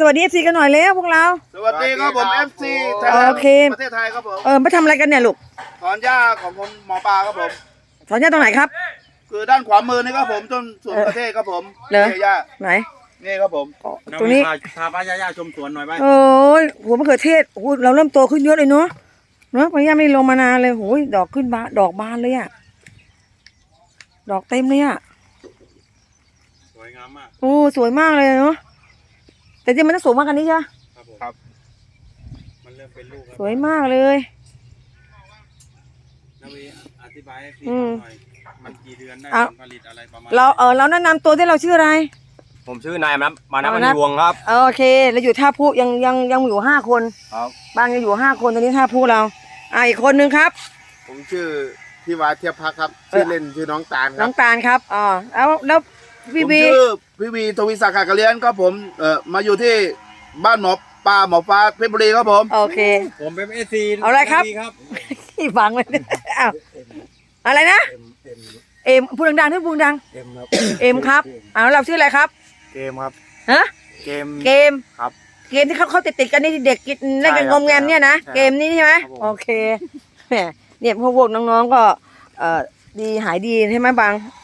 สวัสดีเอฟซีกันหน่อยแล้วพวกเรา สวัสดีครับผม FC ไทยแลนโอด์เค ประเทศไทยครับผมเออมาทำอะไรกันเนี่ยลูกถอนหญ้าของผมหมอปลาครับผม สอนย่าตรงไหนครับ คือด้านขวามือนี่ครับผมจนสุดประเทศครับผมเหรอ นี่หญ้าไหนนี่ครับผมตรงนี้พาพาป้ายาย่าชมสวนหน่อยไปโอ้ยหัวมะเขือเทศโอ้โหเราเริ่มโตขึ้นเยอะเลยเนาะเนาะพยาไม่ลงมานานเลยโอ้ยดอกขึ้นบานดอกบานเลยอะดอกเต็มเลยอะสวยงามมาก โอ้สวยมากเลยเนาะ แต่จริงมันต้องสูงมากกว่านี้ใช่ไหมครับผมครับ มันเริ่มเป็นลูกแล้วสวยมากเลย นาวีอธิบายให้พี่อืมฟังหน่อยมันกี่เดือนได้เอาผลผลิตอะไรประมาณเราเออเราแนะนำตัวที่เราชื่ออะไร ผมชื่อนายมานะมานะเอามนะณีวงศ์ครับ เออโอเคเราอยู่ท่าผู้ยังยังยังอยู่ห้าคน ครับบางยังอยู่ห้าคนตอนนี้ท่าผู้เราอ่าอีกคนนึงครับ ผมชื่อพี่วาเทียบพักครับ ชื่อเล่นชื่อน้องตาลคน้รัอบงตาลครับอ๋อแล้วแล้วพี่ผมบีชื่อ พี่วีทวีศักดิ์ขากะเลียนครับผมเอ่อมาอยู่ที่บ้านหมอปลาหมอปลาเพชรบุรีครับผม โอเค ผมเป็นเอซีเอาอะไรครับครับที่ฟังเลยอ้าวอะไรนะ เอ็มพูดดังๆที่พูดดังเกมครับเอ็มครับอ้าวเราชื่ออะไรครับเกมครับฮะเกม เกมครับเกมที่เขาเขาติดติดๆกันนี่ที่เด็กกินเล่นกันใช่งครับอมแงมเนี่ยนะใช่ครับเกมนี้ใช่ไหมครับผม โอเคแหมเนี่ยพวกพวกน้องๆก็เอ่อดีหายดีใช่ไหมบางครับผมเออ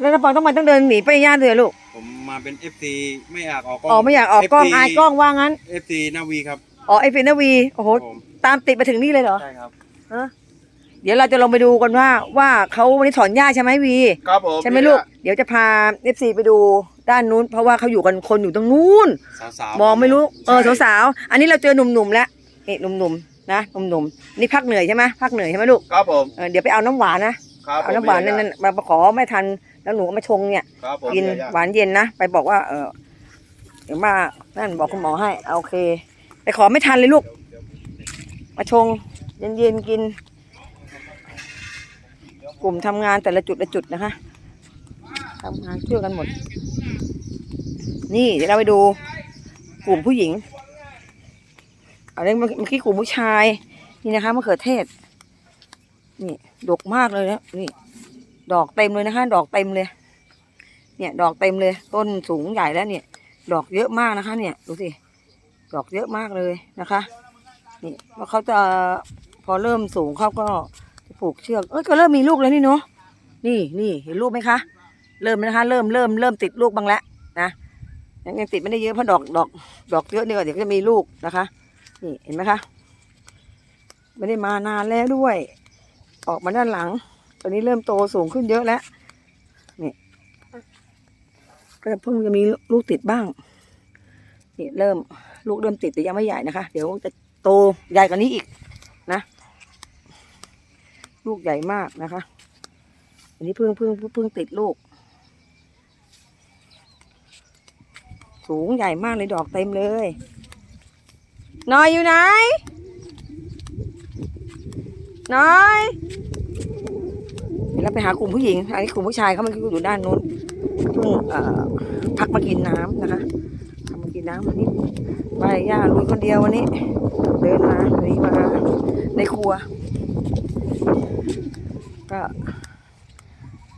แล้วถ้าบางต้องมาต้องเดินหนีไปย่านเลยลูก ผมมาเป็น FC ไม่อยากออกกล้องอ๋อไม่อยากออกกล้องอายกล้องว่างั้นเอฟซีนาวีครับอ๋อไอฟินนาวีโอ้โหผมตามติดมาถึงนี่เลยเหรอใช่ครับฮะเดี๋ยวเราจะลงไปดูกันว่าว่าเขาวันนี้ถอนหญ้าใช่ไหมวี ครับผมใช่ไหมลูก เดี๋ยวจะพาเอฟซีไปดูด้านนู้น เพราะว่าเขาอยู่กันคนอยู่ตรงนู้น สาวๆมองไม่รู้ เออใช่สาวๆอันนี้เราเจอหนุ่มๆแล้วนี่หนุ่มๆนะหนุ่มๆนี่พักเหนื่อยใช่ไหมพักเหนื่อยใช่ไหมลูกครับผม เออเดี๋ยวไปเอาน้ำหวานนะ ครับเอาน้ำหวานนั่นๆมาขอไม่ทันแล้วหนูก็มาชงเนี่ยครับผมกินหวานเย็นนะไปบอกว่า เออเดี๋ยวมานั่นบอกคุณหมอให้เอาโอเค ไปขอไม่ทันเลยลูก มาชง เย็นๆกิน กลุ่มทำงานแต่ละจุดละจุดนะคะทำงานช่วยกันหมด นี่เดี๋ยวเราไปดู กลุ่มผู้หญิงเอาเรื่องเมื่อกี้กลุ่มผู้ชาย นี่นะคะมะเขือเทศ นี่ดกมากเลยนะนี่ ดอกเต็มเลยนะคะ ดอกเต็มเลย เนี่ย ดอกเต็มเลย ต้นสูงใหญ่แล้วเนี่ย ดอกเยอะมากนะคะ เนี่ย ดูสิ ดอกเยอะมากเลยนะคะ นี่แล้วเขาจะพอเริ่มสูงเขาก็จะผูกเชือก เอ้ย ก็เริ่มมีลูกแล้วนี่เนาะ นี่นี่เห็นลูกไหมคะ เริ่มนะคะ เริ่มเริ่มเริ่มติดลูกบ้างแล้วนะยังยังติดไม่ได้เยอะเพราะดอกดอก ดอกเยอะนี่ก็เดี๋ยวก็จะมีลูกนะคะ นี่เห็นไหมคะ ไม่ได้มานานแล้วด้วย ออกมาด้านหลังตอนนี้เริ่มโตสูงขึ้นเยอะแล้ว นี่ก็จะเพิ่งจะมีลูกติดบ้าง นี่เริ่มลูกเริ่มติดแต่ยังไม่ใหญ่นะคะ เดี๋ยวจะโตใหญ่กว่านี้อีกนะ ลูกใหญ่มากนะคะ อันนี้เพิ่งเพิ่งเพิ่งเพิ่งติดลูก สูงใหญ่มากเลยดอกเต็มเลยนอยอยู่ไหน น้อยเดี๋ยวไปหากลุ่มผู้หญิง อันนี้กลุ่มผู้ชายเขามันอยู่ด้านนู้นเพิ่งพักมากินน้ำนะคะพักมากินน้ำวันนี้ไปย่าลุยคนเดียววันนี้ เดินมาวันนี้มาในครัว ก็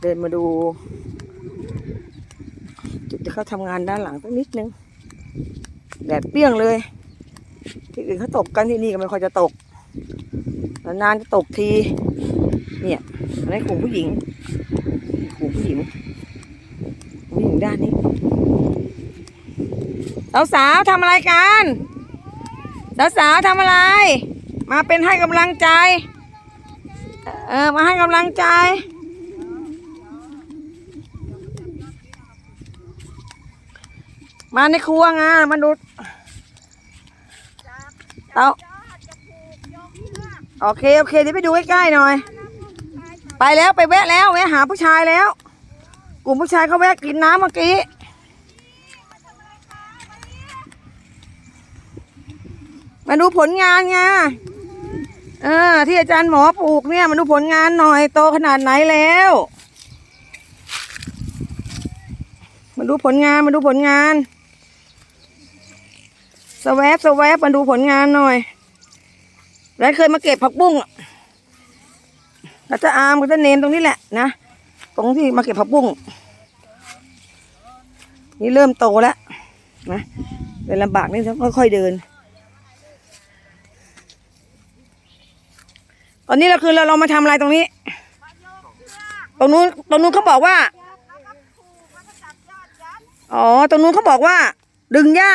เดินมาดู จุดที่เขาทำงานด้านหลังสักนิดนึงแดดเปรี้ยงเลย ที่อื่นเขาตกกันที่นี่ก็ไม่ค่อยจะตก นานๆจะตกที เนี่ยอันนี้กลุ่มผู้หญิงกลุ่มผู้หญิงผู้หญิงด้านนี้สาวๆทำอะไรกันสาวๆทำอะไร มาเป็นให้กำลังใจ เออมาให้กำลังใจมาในครัวไงมาดูเตา โอเคโอเคเดี๋ยวไปดูใกล้ๆหน่อย ไปแล้วไปแวะแล้วแวะหาผู้ชายแล้ว กลุ่มผู้ชายเขาแวะกินน้ำเมื่อกี้มาดูผลงานไงเออ ที่อาจารย์หมอปลูกเนี่ยมาดูผลงานหน่อยโตขนาดไหนแล้วมาดูผลงานมาดูผลงานสแวบสแวบมาดูผลงานหน่อย แล้วเคยมาเก็บผักบุ้งแล้วจะอามก็จะเนมตรงนี้แหละนะ ตรงที่มาเก็บผักบุ้ง นี่เริ่มโตแล้วนะเดินลำบากนี่ต้องค่อยๆเดิน ตอนนี้เราคือเราเรามาทำอะไรตรงนี้ ตรงนู้นตรงนู้นเขาบอกว่า อ๋อ ตรงนู้นเขาบอกว่า ดึงหญ้า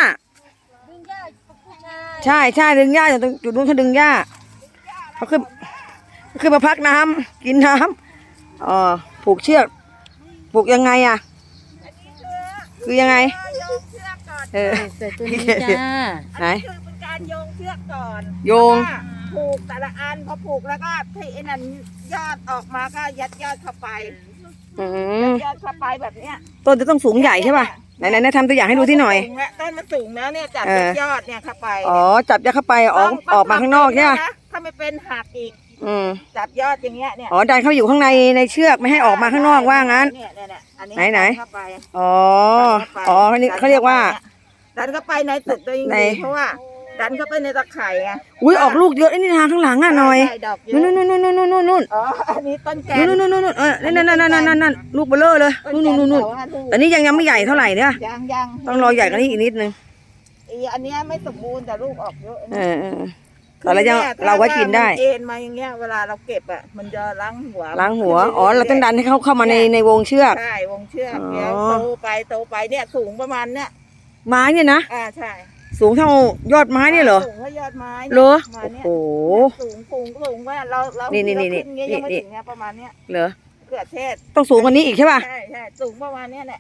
ใช่ใช่ดึงหญ้าอยู่ตรงจุดนู้นเขาดึงหญ้า เขาขึ้นเขาขึ้นมาพักน้ำกินน้ำอ๋อผูกเชือกผูกยังไงอะ คือยังไงเออใส่ตัวนี้จ้าไหนคือเป็นการโยงเชือกก่อนโยงแล้วก็ผูกแต่ละอันพอผูกแล้วก็ที่ไอ้นั่นยอดออกมาก็ยัดยอดเข้าไปอืยัมดยอดเข้าไปแบบเนี้ยต้นจะต้องสูงใหญ่ใช่ป่ะ ไหนไหนไหนทำตัวอย่างให้ดูที่หน่อยสูงแล้วต้นมันสูงแล้วเนี่ยจับเออยัดยอดเนี่ยเข้าไปอ๋อ จับยาเข้าไปออกต้ออกมาข้างนอกใช่ไหมะถ้าไม่เป็นหักอีกอืม จับยอดอย่างเงี้ยเนี่ยอ๋อ ดันเข้าไปอยู่ข้างในในเชือกไม่ให้ออกมาข้างนอกว่างั้นเนี่ยเนี่ยเนี่ยอันนี้ไหนไหน เข้าไป อ๋อดันเข้าไปอ๋อเขาเรียกเขาเรียกว่า ดันเข้าไปในตึกตัวเองในดีเพราะว่า ดันเข้าไปในตะไคร่ไงอุ้ยออกลูกเยอะไอ้นี่ทางข้างหลังอะหน่อยใช่ดอกเยนู่นอะนู่นนู่นนู่นนู่นนู่นอ๋ออันนี้ต้นแกนู่นนู่นนู่นนู่นเออนั่นนั่นนั่นนั่นนั่นนั่นลูกเบลเลอร์เลยนู่นนู่นนู่นนู่นอันนี้ยังยังไม่ใหญ่เท่าไหร่เนี่ยยังยังต้องรอใหญ่กว่านี้อีกนิดนึงอีอันเนี้ยไม่สมบูรณ์แต่ลูกออกเยอะเออเออแต่เรายังเราไว้กินได้ถ้าว่ามันเอ็นมาอย่างเงี้ยเวลาเราเก็บอะมันจะล้างหัวล้างหัวอ๋อเราต้องดันให้เขาเข้ามาในในวงเชือกใช่วงเชือกอ๋อเดี๋ยวโตไปโตไปเนี่ยสูงประมาณเนี้ยไม้เนี่ยนะอ่าใช่ สูงเท่ายอดไม้เนี่ยเหรอสูงเท่ายอดไม้เหรอประมาณโอ้เนี้ยโหสูงสูงสูงว่าเราเรานี่นี่เรานี่ขึ้นเงี้ยนี่ยังไม่นี่ถึงเนี้ยประมาณเนี้ยเหรอเขือเทศต้องสูงกว่านี้อีกใช่ป่ะใช่ใช่สูงประมาณเนี้ยแหละ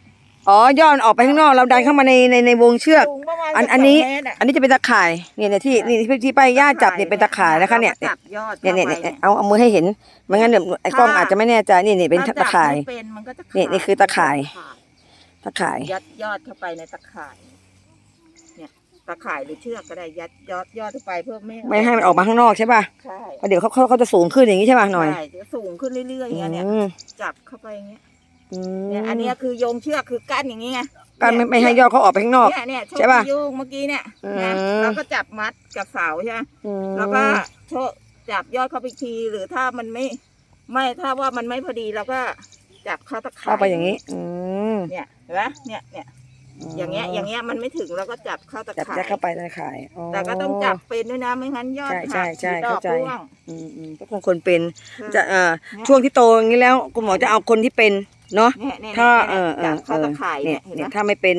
อ๋อยอดออกไปข้างนอกเราดันเข้ามาในในในวงเชือกสูงประมาณอันสักอันนี้สงเมตระอันนี้จะเป็นตะข่ายเนี่ยเนี่ยที่นี่ที่ที่ป้ายญาติจับเนี่ยเป็นตะข่ายนะคะเนี่ยราก็จับยอดเนี่ยเนี่ยข้าเนี่ยไปเอาเอามือให้เห็นไม่งั้นเดี๋ยวไอ้กล้องอาจจะไม่แน่ใจนี่นี่เป็นถ้ตะข่ายจับไม่เป็นมันก็จะขาดนี่นี่คือตะข่าย ตะข่ายยัดยอดเข้าไปในตะข่ายเนี่ย ตะข่ายหรือเชือกก็ได้ยัดยอดยอดเข้าไปเพื่อไม่ไม่ให้มันออกมาข้างนอกใช่ป่ะใช่เพราะเดี๋ยวเขาเขาเขาจะสูงขึ้นอย่างนี้ใช่ป่ะหน่อยใช่จะสูงขึ้นเรื่อยๆอย่างเงี้ยเนี่ยอืมจับเข้าไปอย่างเงี้ยอืมเนี่ยอันเนี้ยคือโยงเชือกคือกั้นอย่างงี้ไงการไม่ไม่ให้ยอดเขาออกไปข้างนอกเนี่ยเนี่ยโชใช่คปะโยงเมื่อกี้เนี่ยอืมนะเราก็จับมัดกับเสาใช่ไหมอืมแล้วก็โชคจับยอดเข้าไปอีกทีหรือถ้ามันไม่ ไม่ถ้าว่ามันไม่พอดีเราก็จับเข้าตะข่ายเข้าไปอย่างนี้ อืมเนี่ยเห็นไหมเนี่ยเนี่ย อย่างเงี้ยอย่างเงี้ยมันไม่ถึงเราก็จับเข้าตะจับข่ายยัดเข้าไปในข่ายอ๋อแต่ก็ต้องจับเป็นด้วยนะไม่งั้นยอดใช่ใช่หักใช่ดอกเข้าใจร่วง อืมอืมก็คงคนเป็นคือจะเอ่อเนี่ยช่วงที่โตอย่างนี้แล้วคุณหมอจะเอาคนที่เป็นเนาะเนี่ยเนี่ยถ้าเนี่ยเออเอจัอบเอเข้าอตะข่ายเนี่เนี่ยยเห็นเนี่ยไหมถ้าไม่เป็น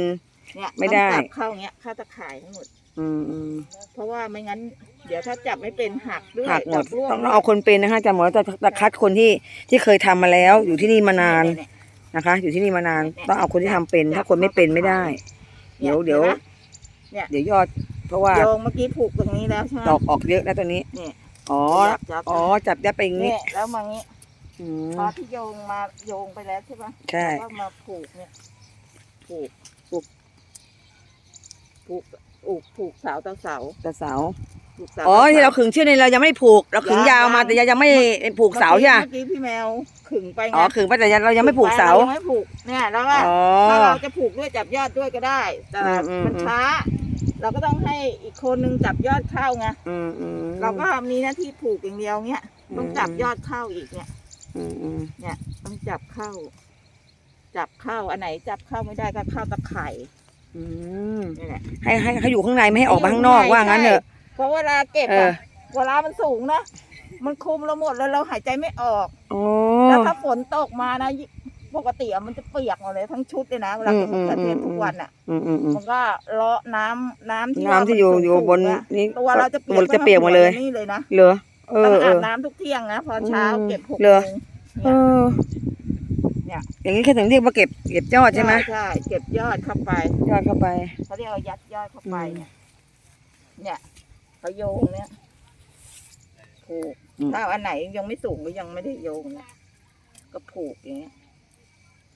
เนี่ยไม่ได้ ต้องจับเข้าเงี้ยเข้าตะข่ายทั้งหมด อืมอืมเพราะว่าไม่งั้น เดี๋ยวถ้าจับไม่เป็นหักด้วยหักหมดอกร่วงต้องเอาคนเป็นนะคะอาจารย์หมอจะจะคัดคนที่ที่เคยทำมาแล้วอยู่ที่นี่มานาน เย นะคะ อยู่ที่นี่มานานต้องเอาคนที่ทำเป็น ถ้าคนไม่เป็นไม่ได้ เดี๋ยวเดี๋ยวเนี่ยเดี๋ยวยอด เพราะว่า โยงเมื่อกี้ผูกตรงนี้แล้วใช่ไหม ดอกออกเยอะแล้วตัวนี้นี่อ๋อ จับจับอ๋อ จับยัดไปอย่างนี้เนี่ยแล้วมางี้อืม พอที่โยงมาโยงไปแล้วใช่ปะใช่ แล้วก็มาผูกเนี่ยผูกผูกผูกผูกผูกเสาต่อเสาแต่เสา ผูกเสาอ๋อต่ที่เราสขึงเชือกในเรายังไม่ได้ผูก เราขึงยาวมาแต่ยังยังไม่ผูกเสาใช่ไหมเมื่อกี้พี่แมวขึงไปไงอ๋อขึงไปแต่ยังเรายังไม่ผูกเสารยังไม่ผูกเนี่ยแล้วก็อ๋อถ้าเราจะผูกด้วยจับยอดด้วยก็ได้ แต่อืมอืมมันช้า เราก็ต้องให้อีกคนนึงจับยอดเข้าไงอืมอืมเราก็มีหน้าที่ผูกอย่างเดียวเนี้ยต้องจับยอดเข้าอีกเนี่ยอืมอืมเนี่ยต้องจับเข้า จับเข้าอันไหน จับเข้าไม่ได้ก็เข้าตะไคร่อืมนี่แหละให้ให้เขาอยู่ข้างในไม่ให้ออกมาข้างนอกว่างั้นเถอะ เพราะเวลาเก็บเอออะเวลามันสูงนะ มันคุมเราหมดแล้วเราหายใจไม่ออก โอ้ แล้วถ้าฝนตกมานะปกติอะมันจะเปียกหมดเลยทั้งชุดเลยนะเวลาเก็บมะเขือเทศทุกวันอะอืมอืมอืมมันก็เลาะน้ำน้ำที่น้ำที่อยู่ว่ามัอยู่บนสูงๆอะนี่ตัวเราจะเปียกตัวจะเปียกหมดเลย นี่เลยนะเหรอเอต้องอเออาบอ น้ำทุกเที่ยงนะพอเช้าอืมเก็บหกเหรอโมงเออเนี่ย อย่างนี้แค่ถึงเรียกว่าเก็บเก็บยอดใช่ไหมใช่เก็บยอดเข้าไป ยอดเข้าไป เขาเรียกว่ายัดยอดเข้าไปอืมเนี่ย เนี่ย เขาโยงเนี่ยผูกอืม ถ้าอันไหนยังไม่สูงก็ยังไม่ได้โยงเนี่ยก็ผูกอย่างเงี้ย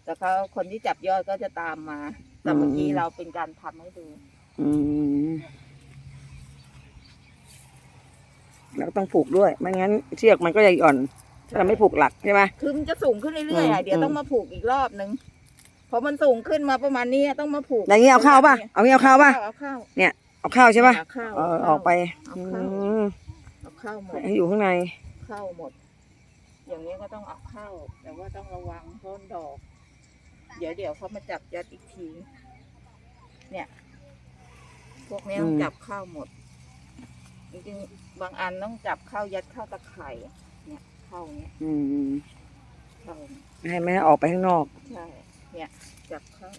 แต่เขาคนที่จับยอดก็จะตามมา แต่เมื่อกี้เราเป็นการทำให้ดู อืมแล้วก็ต้องผูกด้วยไม่งั้น เชือกมันก็จะหย่อน ถ้าเราไม่ผูกหลักใช่ไหม คือมันจะสูงขึ้นเรื่อยๆอือะมเดี๋ยวต้องมาผูกอีกรอบนึงพอมันสูงขึ้นมาประมาณนี้ต้องมาผูกอย่างนี้เอาเข้าป่ะ เอางี้เอาเข้าป่ะ เอาเข้าเอาเข้าใช่ป่ะเอาเข้าเออออกไปเอาอืเข้ามเอาเข้าหมดให้อยู่ข้างในเข้าหมด อย่างนี้ก็ต้องเอาเข้าแต่ว่าต้องระวังต้นดอก เดี๋ยวเดี๋ยวเขามาจับยัดอีกที เนี่ย พวกนี้ต้องจับเข้าหมดจริงๆบางอันต้องจับเข้ายัดเข้าตะไคร่เนี่ยเข้าเนี้ยอืมเข้าไม่ให้ไม่ให้ออกไปข้างนอก ใช่ เนี่ย จับเข้า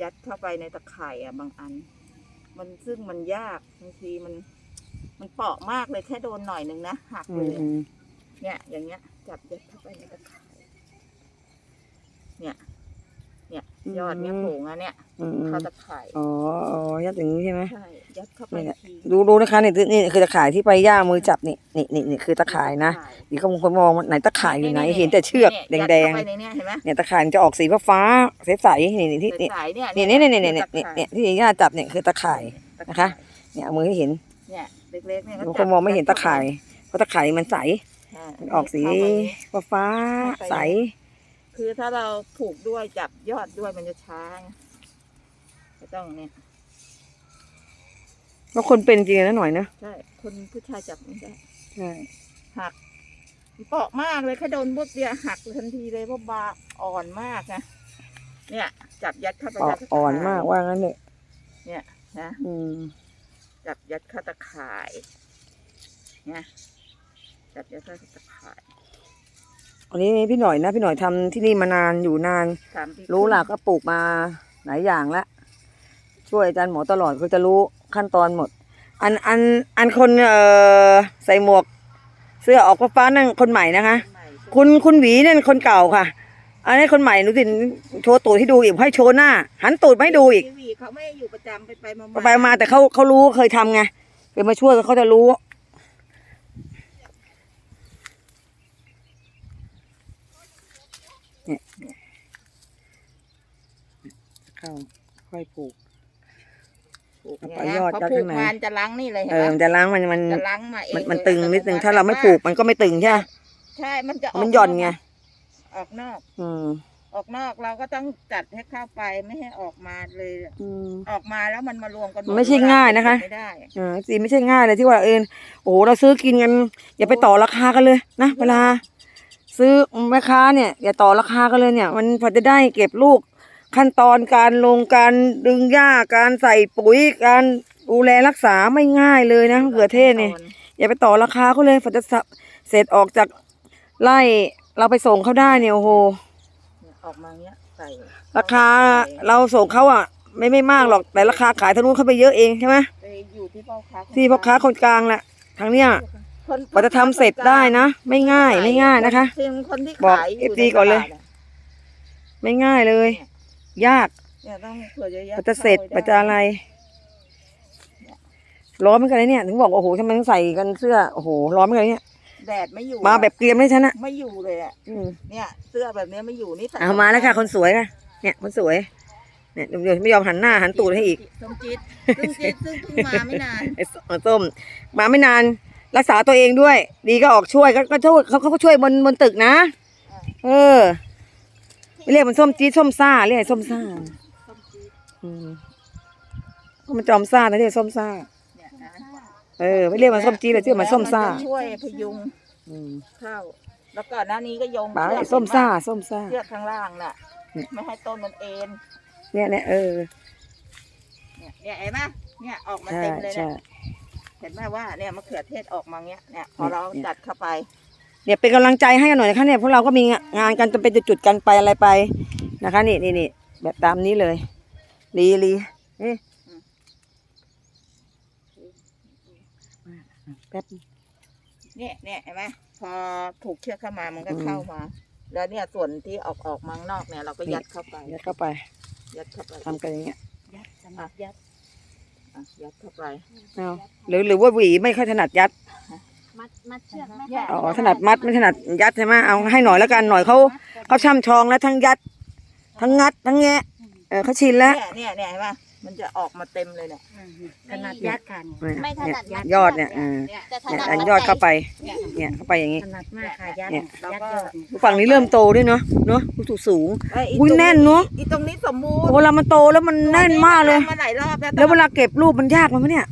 ยัดเข้าไปในตะไคร่อะ บางอัน มันซึ่งมันยากบางทีมัน มันเปราะมากเลยแค่โดนหน่อยหนึ่งนะหักอืเลมย อืมเนี่ย อย่างเงี้ย จับยัดเข้าไปในตะไคร่เนี่ย เนี่ย ยอดเนี่ยโผล่มาเนี่ยอืมอืมเข้าตะไคร่อ๋ออ๋อยัดอย่างนี้ใช่ไหม ใช่ยัดเข้าไปนี่แหละ ทีดูดูนะคะนี่นี่คือตะข่ายที่ไปย่ามือจับนี่นี่นี่นี่คือตะข่ายนะเดี๋ยวก็บางคนมองว่าไหนตะข่ายอยู่ไหนเห็นแต่เชือกแดงยัแดงเข้าไปในเนี่ยเห็นไหมๆเนี่ยตะข่ายมันจะออกสีฟ้าๆใสๆนี่นี่ที่นี่สายๆเนี่ยนี่นี่นี่นี่นี่นี่เนี่ยที่ย่าจับเนี่ยคือตะข่ายตนะคะ เนี่ยเอามือให้เห็นเนี่ยเล็กๆเนี่ยก็บางคจันมองไม่เห็นตะข่ายเพราะตะข่ายมันใส ใช่มันออกสีเข้าไป ฟ้าๆใส คือถ้าเราผูกด้วยจับยอดด้วยมันจะช้าไงก็ต้องเนี่ยแล้วคนเป็นจริงนะหน่อยนะใช่คนผู้ชายจับไม่ได้ใช่หักมันเปราะมากเลยแค่โดนบุดเดียวหักทันทีเลยเพราะบาอ่อนมากนะเนี่ย จับยัดเข้าไปอ่อในตะข่ยอ่อนมากว่างั้นเลยนะอืมจับยัดเข้าตะข่ายเนี่ยจับยัดเข้าตะข่าย อันนี้พี่หน่อยนะ พี่หน่อยทำที่นี่มานานอยู่นาน สามปีรู้หลักก็ปลูกมาหลายอย่างละช่วยอาจารย์หมอตลอดเขาจะรู้ขั้นตอนหมด อันอันอันคนเอ่อใส่หมวก เสื้อออกฟ้าๆนั่นคนใหม่นะคะ ใหม่คุณคุณหวีนั่นคนเก่าค่ะ อันนี้คนใหม่หนูสิโชว์ตูดให้ดูอีกให้โชว์หน้า หันตูดมาให้ดูอีก ทีวีเขาไม่อยู่ประจำไปไปมาไปมาแต่เขาเขารู้เคยทำไงเคยมาช่วยเขาจะรู้ เนี่ย เข้า ค่อยปลูกปลูกเอาเนี่ไปยยอดเขาจากปลูข้ากงใน มันจะล้างนี่เลยเอเห็นอไหมมันจะล้างมันมันจะล้างมาเองมันมันเลยตึงนิดนึงอัตโถ้าเราไม่ปลูกมันก็ไม่ตึงใช่ไหมใช่มันจะกมันหย่อนไงออกนอก อืมออกนอกเราก็ต้องจัดให้เข้าไปไม่ให้ออกมาเลย อืม ออกมาแล้วมันมารวมกันหมันไม่ใช่ง่ายนะคะ ไม่ได้อ่าสีไม่ใช่ง่ายเลยที่ว่าเออโอ้โหเราซื้อกินกัน อย่าไปต่อราคากันเลยนะเวลา ซื้อแม่ค้าเนี่ย อย่าต่อราคากันเลยเนี่ย มันพอจะได้เก็บลูก ขั้นตอนการลงการดึงหญ้าการใส่ปุ๋ยการดูแลรักษาไม่ง่ายเลยนะมะเขือเทศเนี่ยอย่าไปต่อราคาเขาเลยพอจะสะเสร็จออกจากไล่เราไปส่งเขาได้เนี่ยโอ้โหออกมาเนี้ยใส่ราคาเราส่งเขาอะ ไม่ไม่มากหรอกแต่ราคาขายทางนู้นเขาไปเยอะเองใช่ไหมไปอยู่ที่พ่อค้าที่พ่อค้าคนกลางแหละทางเนี้ยคนกว่าจะทำเสร็จได้นะ ไม่ง่ายไม่ง่ายนะคะซึ่งคนที่บอกขายอยู่ FD ก่อนเลยใตาดะไม่ง่ายเลย ยากเนี่ยต้องเผื่อจะยัดกว่าจะเสร็จกข้ว่าจะอะไรร้อนเหมือนกันนะเนี่ย ถึงบอกว่าโอ้โหทำไมต้องใส่กันเสื้อโอ้โหร้อนเหมือนกันเนี่ยแดดไม่อยู่มาแบบเกรียมเลยฉันอะไม่อยู่เลยอะอืมเนี่ย เสื้อแบบเนี้ยไม่อยู่นี่ใส่เอามาแล้วค่ะ คนสวยค่ะเนี่ยคนสวย เนี่ยเดี๋ยวไม่ยอมหันหน้าหันตูดให้อีกส้มจี๊ดซึ่งจี๊ดซึ่งเพิ่งมาไม่นานไอ้ส้มมาไม่นานรักษาตัวเองด้วย ดีก็ออกช่วยก็ก็ช่วยเขาเขาก็ช่วยบนบนตึกนะ เออไม่ เรียกมันส้มจี๊ดส้มซ่าเรียกไอ้ส้มซ่าส้มจี๊ดอืมก็มันจอมซ่านะเรียกส้มซ่าเนี่ยนะเออไม่เรียกมันส้มจี๊ดเลยชื่อมันส้มซ่านจะช่วยพยุงอืมเข้า แล้วก่อนหน้านี้ก็โยงปลาเชืไอ้อกส้มซ่าส้มซ่า เชือกข้างล่างน่ะ เนี่ย ไม่ให้ต้นมันเอ็น เนี่ยเนี่ยเออเนี่ยเนี่ยเห็นไหมเนี่ยออกมาใช่เต็มเลยใช่ เนี่ยเห็นไหมว่าเนี่ยมะเขือเทศออกมาเงี้ยเนี่ยพอเนี่ยเราเนี่ย จัดเข้าไป เดี๋ยวเป็นกำลังใจให้กันหน่อยนะคะเนี่ยพวกเราก็มีงานกันจะเป็นจุดๆกันไปอะไรไปนะคะนี่นี่นี่แบบตามนี้เลยลีลีนี่แป๊บเนี่ยเนี่ยเห็นไหมพอถูกเชือกเข้ามามันก็เข้ามา แล้วเนี่ยส่วนที่ออกออกมาข้างนอกเนี่ย เราก็ยัดเข้าไปยัดเข้าไปยัดเข้าไปทำกันอย่างเงี้ยยัดอะยัดยัดเข้าไปเอาหรือหรือว่าหวีไม่ค่อยถนัดยัด มัดมัดเชือกไหมแยกอ๋อถนัดมัดไม่ถนัดยัดใช่ไหมเอาให้หน่อยแล้วกันหน่อยเขาเขาช่ำชองแล้วทั้งยัด ทั้งงัด ทั้งแงะเออเขาชินแล้วเนี่ยเนี่ยเนี่ยเห็นไหมมันจะออกมาเต็มเลยเนี่ยขนาดยัดกันไม่ถนัดเนี่ยยัด ยอดเนี่ยเออเนี่ยจะถเนี่ยนัดอันมัดยอดเข้าไปเนี่ยเนี่ยเข้าไปอย่างงี้ ถนัดมากค่ะยัดเนี่ยแล้วยัดก็ยอดฝั่งนี้เริ่มโตด้วยเนาะเนาะสูงสูงเอ้ยอุ้ยตรงแน่นเนอะ อีตรงนี้สมบูรณ์เวลามันโตแล้วมันแน่นมากเลย ทำมาหลายรอบแล้วแล้วเวลาเก็บรูปมันยากมั้ยเนี่ย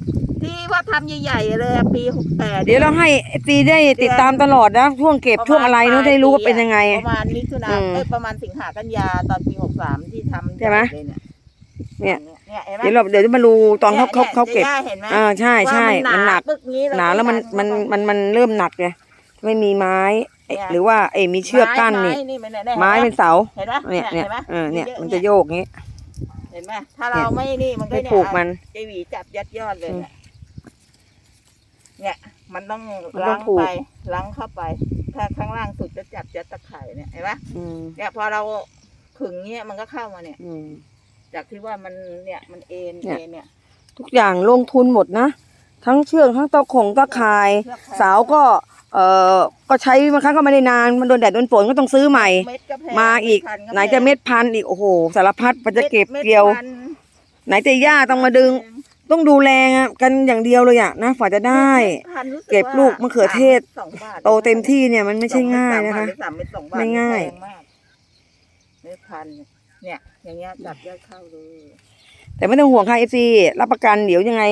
ที่ว่าทำใหญ่ๆเลยอะปีหกแปดเดี๋ยวเราให้ตีได้ติดตามตลอดนะช่วงเก็บช่วงอะไรเนาะได้รู้ว่าเป็นยังไง ประมาณมิถุนาอืมเอ้ยประมาณสิงหากันยาตอนปีหกสามที่ทำใช่ไหม เลยเนี่ยเนี่ยเนี่ยเนี่ยเห็นไหมเดี๋ยวเราเดี๋ยวจะมาดูตอนเขาเขาเขาเก็บ นี่ยเห็นไหมอ่าใช่ใช่ว่ามันหนัก ปึกนี้หนาแล้วมันมันมันมันเริ่มหนักไงไม่มีไม้เอ๊ะเนี่ยหรือว่าเอ้ยมีเชือกกั้นนี่ ไม้นี่มันเนี่ยไม้เป็นเสา เห็นไหมเนี่ยเนี่ยห็ไหมเออเนี่ยยอมันจะโยกอย่างงี้ เห็นไหมถ้าเราไม่นี่มันก็ให้เนี่ยปลูกมัน เจหวีจับยัดยอดเลยอืมเนี่ย เนี่ย มันต้องมันต้ล้าองงผูก ไปล้างเข้าไป ถ้าข้างล่างสุดจะจับยัดตะไคร่เนี่ยเห็นไหมอืมเนี่ยพอเราขึงเนี่ยมันก็เข้ามาเนี่ย อืม จากที่ว่ามันเนี่ยมันเอ็นเนี่ย เอ็นเนี่ยทุกอย่างลงทุนหมดนะ ทั้งเชือกทั้งตะขงตะข่าย เชือกแพงเสาก็ เอ่อก็ใช้บางครั้งก็ไม่ได้นาน มันโดนแดดโดนฝนก็ต้องซื้อใหม่ เม็ดก็แพงมาอีก พันไหนจะเม็ดพันธุ์อีก โอ้โห สารพัดมันจะเก็บม็ดเกี่ยวพัน ไหนจะหญ้าต้องมาดึง ต้องดูแลกันอย่างเดียวเลยอะนะฝ่าจะได้พันรู้สึเก็บว่าลูกมะเขือเทศ สองบาทโตเต็มที่เนี่ยมันไม่ใช่ง่ายนะคะสองเม็ดสามบาทหรือสามเม็ดสองบาทไม่ง่าย แพมากเม็ดพันเนี่ย อย่างเงี้ยจับยอดเข้าเลยแต่ไม่ต้องห่วงค่ะเอฟซีรับประกันเดี๋ยวยังไง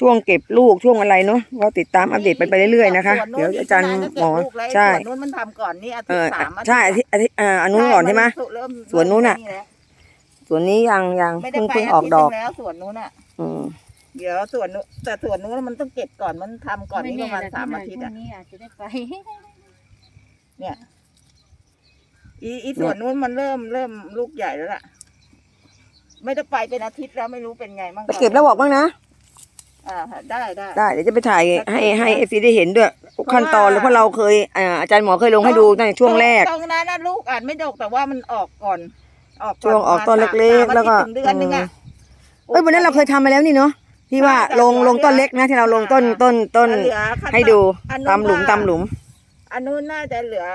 ช่วงเก็บลูกช่วงอะไรเนาะก็ติดตามอัปเดตไปไปเรื่อยๆนะคะส่นู้นเดี๋ยวอาจารย์กนนก็หมอเก็บลูกแล้วใช่ส่วนนู้นมันทำก่อนนี่อาทิเอตอย์สามอาทิตย์ใช่อาทิตย์อาทิตย์อ่าอันนู้นก่อนใช่ไหม เริ่มส่วนนู้นน่ะเริ่มแล้วส่วนนี้ยังยังไม่ได้เพิ่งไปเพิ่งออาอกทิตย์ดหอกนึงแล้วส่วนนู้นอะ อืม เดี๋ยวส่วนนู้นแต่ส่วนนู้นมันต้องเก็บก่อนมันทำก่อนนี่ประมาณแสามอาทิตย์พอะรุ่งนี้อาจจะได้ไป เนี่ยอีอีส่วนนู้นมันเริ่มเริ่มลูกใหญ่แล้วล่ะ ไม่ได้ไปเป็นอาทิตย์แล้วไม่รู้เป็นไงบ้างไปเก็บแล้วบอกบ้างนะ อ่าได้ได้ ได้เดี๋ยวจะไปถ่ายให้ให้เอฟซีได้เห็นด้วยทุกขั้นตอนเลยเพราะเราเคยอ่าอาจารย์หมอเคยลงให้ดูตั้งแต่ช่วงแรก ตรงนั้นนะลูกอาจไม่ดกแต่ว่ามันออกก่อน ออกก่ช่วงออกตอนเล็กๆแล้วก็สามอาทิตย์ถึงเดือนนึงอะเอ้ยวันนั้นเราเคยทำมาแล้วนี่เนาะ ที่ว่าใช่ลงลงต้นเล็กนะ ที่เราลงต้นต้นต้นเหลือขั้นให้ดูอันนู้นตามหลุมว่าตามหลุมอันนู้นน่าจะเหลือ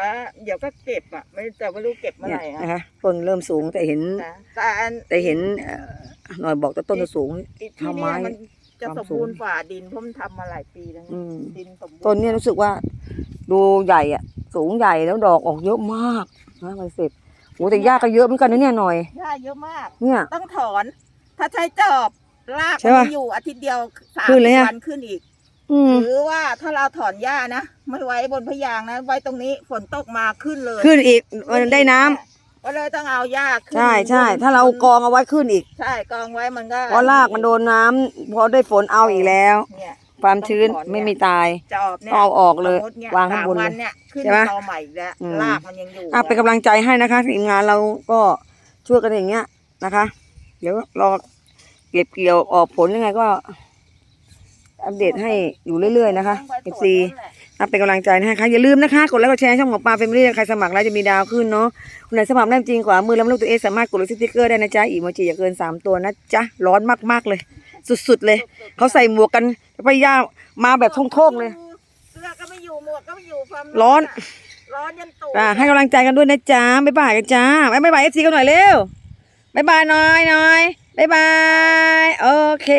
เดี๋ยวก็เก็บอะไม่แต่ไม่รู้เก็บเมื่อเนี่ยไหร่อะนะคะต้นเริ่มสูงแต่เห็น นะแต่อันแต่เห็นเอ่อหน่อยบอกแต่ต้นจะสูง อีกที่ทำไม้เนี่ยมันจะความสมสูงบูรณ์กว่าดินเพราะมันทำมาหลายปีแล้วไงอืมดินสมบูรณ์ต้นเนี้รู้สึกว่า ดูใหญ่อะสูงใหญ่แล้วดอกออกเยอะมากนะมันเสร็จโหแต่หญ้าก็เยอะเหมือนกันนะเนี่ยหน่อย หญ้าเยอะมาก เนี่ย ต้องถอน ถ้าใช้จอบ รากใช่ปะมันอยู่อาทิตย์เดียวสามขึ้นเลยอะ วันขึ้นอีก อืม หรือว่าถ้าเราถอนหญ้านะไม่ไว้บนพยางค์นะไว้ตรงนี้ฝนตกมาขึ้นเลยขึ้นอีกมันได้น้ำก็เลยต้องเอาหญ้าขึ้นใช่ใช่บนถ้าเรากองเอาไว้ขึ้นอีกใช่กองไว้มันก็เพราะรากมันโดนน้ำพอได้ฝนเอาอีกแล้ว เนี่ย ความชื้นต้องถอนเนี่ย ไม่มีตายจอบเนี่ยเอาออกเลยสมมุติเนี่ยวางข้างบนสมวันเลยเนี่ยขึ้นใช่ปะตอใหม่อีกแล้วอืม รากมันยังอยู่อะเป็นกำลังใจให้นะคะทีมงานเราก็ช่วยกันอย่างเงี้ยนะคะ เดี๋ยวรอ เก็บเกี่ยวออกผลยังไงก็ อัปเดตให้อยู่เรื่อยๆนะคะต้องไปเอฟตรวจซีนั่นแหละอะเป็นกำลังใจให้ค่ะอย่าลืมนะคะกดไลค์กดแชร์ช่องหมอปลาเฟมิลี่ใครสมัครแล้วจะมีดาวขึ้นเนาะคนไหนสมัครได้จริงกว่ามือแล้วลูกตัวเองสามารถกดลงสติ๊กเกอร์ได้นะจ๊ะอีโมจิอย่าเกินสามตัวนะจ๊ะร้อนมากๆเลย สุดๆเลย เขาใส่หมวกกันพยายามมาแบบโท่งๆเลยเสื้อก็ไม่อยู่หมวกก็ไม่อยู่ความร้อนะร้อนยันตูดอะให้กำลังใจกันด้วยนะจ๊ะบ๊ายบายกันจ้าบ๊ายบายเอฟซีกันหน่อยเร็วบ๊ายบายหน่อยหน่อย บ๊ายบาย โอเค